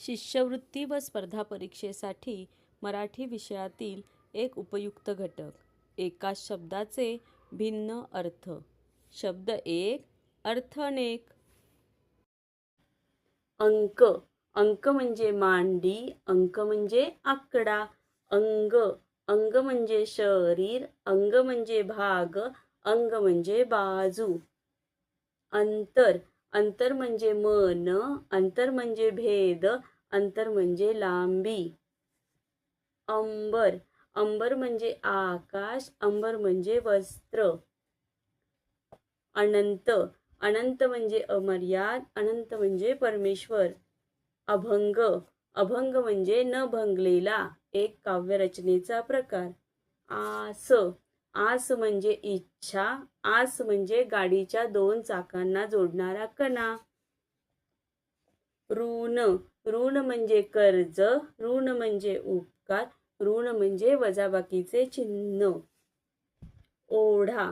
शिष्यवृत्ती व स्पर्धा परीक्षेसाठी मराठी विषयातील एक उपयुक्त घटक एकाच शब्दाचे भिन्न अर्थ. शब्द एक अर्थ अनेक. अंक. अंक म्हणजे मांडी अंक म्हणजे आकडा अंग. अंग म्हणजे शरीर अंग म्हणजे भाग अंग म्हणजे बाजू. अंतर. अंतर म्हणजे मन अंतर म्हणजे भेद अंतर म्हणजे लांबी. अंबर अंबर म्हणजे आकाश अंबर म्हणजे वस्त्र. अनंत अनंत म्हणजे अमर्याद अनंत म्हणजे परमेश्वर. अभंग अभंग म्हणजे न भंगलेला एक काव्यरचनेचा प्रकार. आस आस म्हणजे इच्छा आस म्हणजे गाडीच्या दोन चाकांना जोडणारा कणा. ऋण ऋण म्हणजे कर्ज ऋण म्हणजे उपकार ऋण म्हणजे वजाबाकीचे चिन्ह. ओढा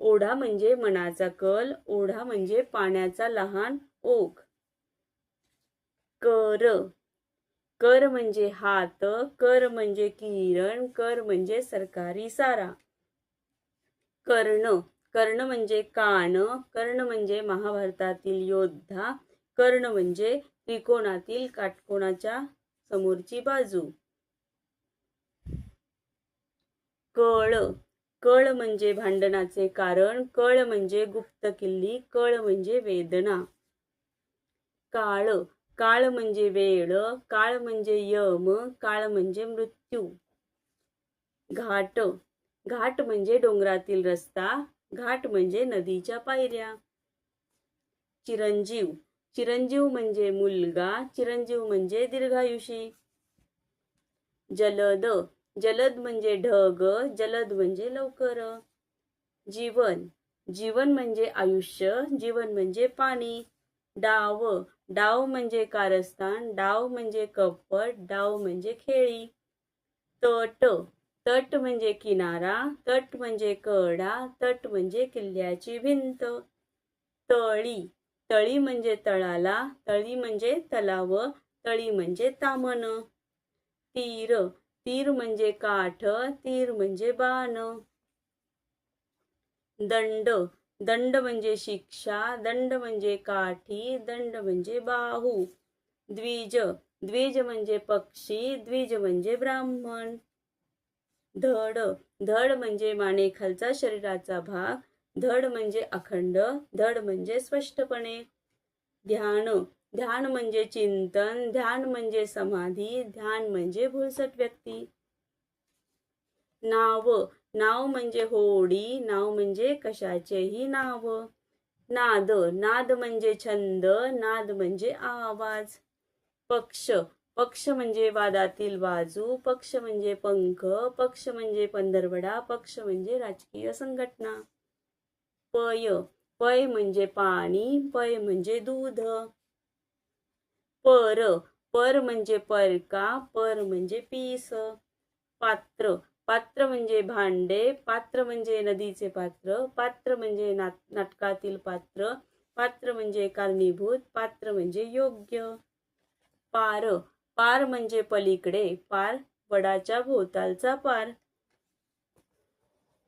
ओढा म्हणजे मनाचा कल ओढा म्हणजे पाण्याचा लहान ओघ. कर कर म्हणजे हात कर म्हणजे किरण कर म्हणजे सरकारी सारा. कर्ण. कर्ण म्हणजे कान. कर्ण म्हणजे महाभारतातील योद्धा. कर्ण म्हणजे त्रिकोणातील काटकोणाच्या समोरची बाजू. कळ. कळ म्हणजे भांडणाचे कारण. कळ म्हणजे गुप्त किल्ली. कळ म्हणजे वेदना. काळ. काळ म्हणजे वेळ. काळ म्हणजे यम. काळ म्हणजे मृत्यू. घाट. घाट म्हणजे डोंगरातील रस्ता घाट म्हणजे नदीच्या पायऱ्या. चिरंजीव चिरंजीव म्हणजे मुलगा चिरंजीव म्हणजे दीर्घायुषी. जलद जलद म्हणजे ढग जलद म्हणजे लवकर. जीवन जीवन म्हणजे आयुष्य जीवन म्हणजे पाणी. डाव डाव म्हणजे कारस्थान डाव म्हणजे कपट डाव म्हणजे खेळी. तट तट म्हणजे किनारा तट म्हणजे कडा तट म्हणजे किल्ल्याची भिंत. तळी तळी म्हणजे तळाला तळी म्हणजे तलाव तळी म्हणजे तामन तीर तीर म्हणजे काठ तीर म्हणजे बाण. दंड दंड म्हणजे शिक्षा दंड म्हणजे काठी दंड म्हणजे बाहू. द्विज द्विज म्हणजे पक्षी द्विज म्हणजे ब्राह्मण. धड. धड म्हणजे माने खालचा शरीराचा भाग. धड म्हणजे अखंड. धड म्हणजे स्पष्टपणे ध्यान. ध्यान म्हणजे चिंतन. ध्यान म्हणजे समाधी. ध्यान म्हणजे भुलसट व्यक्ती. नाव. नाव म्हणजे होडी. नाव म्हणजे कशाचेही नाव. नाद. नाद म्हणजे छंद. नाद म्हणजे आवाज. पक्ष. पक्ष म्हणजे वादातील बाजू पक्ष म्हणजे पंख पक्ष म्हणजे पंधरवडा पक्ष म्हणजे राजकीय संघटना. पय पय म्हणजे पाणी पय म्हणजे दूध. पर पर म्हणजे परका पर म्हणजे पीस. पात्र पात्र म्हणजे भांडे पात्र म्हणजे नदीचे पात्र पात्र म्हणजे नाटकातील पात्र पात्र म्हणजे कारणीभूत पात्र म्हणजे योग्य. पार पार म्हणजे पलीकडे पार वडाच्या भोवतालचा पार.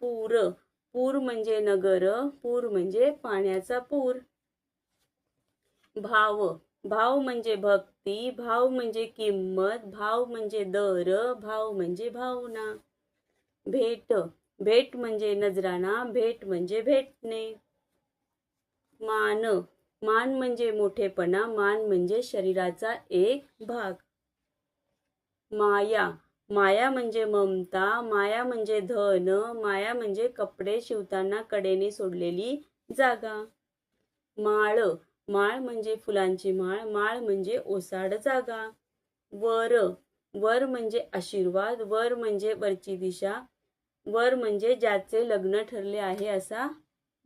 पूर पूर म्हणजे नगर पूर म्हणजे पाण्याचा पूर. भाव भाव म्हणजे भक्ती भाव म्हणजे किंमत भाव म्हणजे दर भाव म्हणजे भावना. भेट भेट म्हणजे नजराना भेट म्हणजे भेटणे. मान मान म्हणजे मोठेपणा मान म्हणजे शरीराचा एक भाग. माया. माया म्हणजे ममता माया म्हणजे धन माया म्हणजे कपडे शिवताना कडेने सोडलेली जागा. माळ माळ म्हणजे फुलांची माळ माळ म्हणजे ओसाड जागा. वर वर म्हणजे आशीर्वाद वर म्हणजे वरची दिशा वर म्हणजे ज्याचे लग्न ठरले आहे असा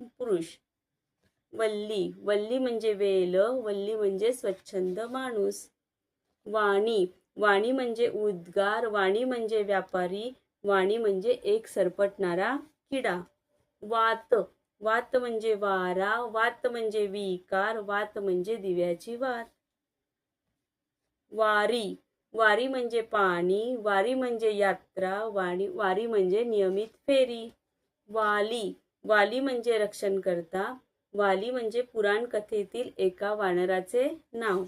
पुरुष. वल्ली वल्ली म्हणजे वेल वल्ली म्हणजे स्वच्छंद माणूस. वाणी वाणी म्हणजे उद्गार वाणी म्हणजे व्यापारी वाणी म्हणजे एक सरपटणारा किडा. वात वात म्हणजे वारा वात म्हणजे विकार वात म्हणजे दिव्याची वात वारी वारी म्हणजे पाणी वारी म्हणजे यात्रा वाणी वारी म्हणजे नियमित फेरी. वाली वाली म्हणजे रक्षणकर्ता वाली म्हणजे पुराण कथेतील एका वानराचे नाव.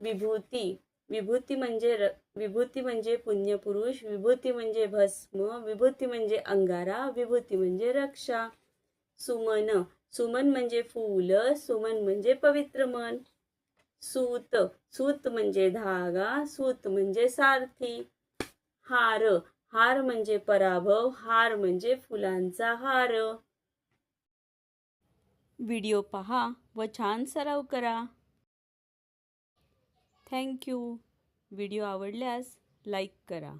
विभूती विभूती म्हणजे र विभूती म्हणजे पुण्यपुरुष विभूती म्हणजे भस्म विभूती म्हणजे अंगारा विभूती म्हणजे रक्षा. सुमन सुमन म्हणजे फूल सुमन म्हणजे पवित्र मन. सूत सूत म्हणजे धागा सूत म्हणजे सारथी. हार हार म्हणजे पराभव हार म्हणजे फुलांचा हार. व्हिडिओ पहा व छान सराव करा. थँक्यू. व्हिडिओ आवडल्यास लाईक करा.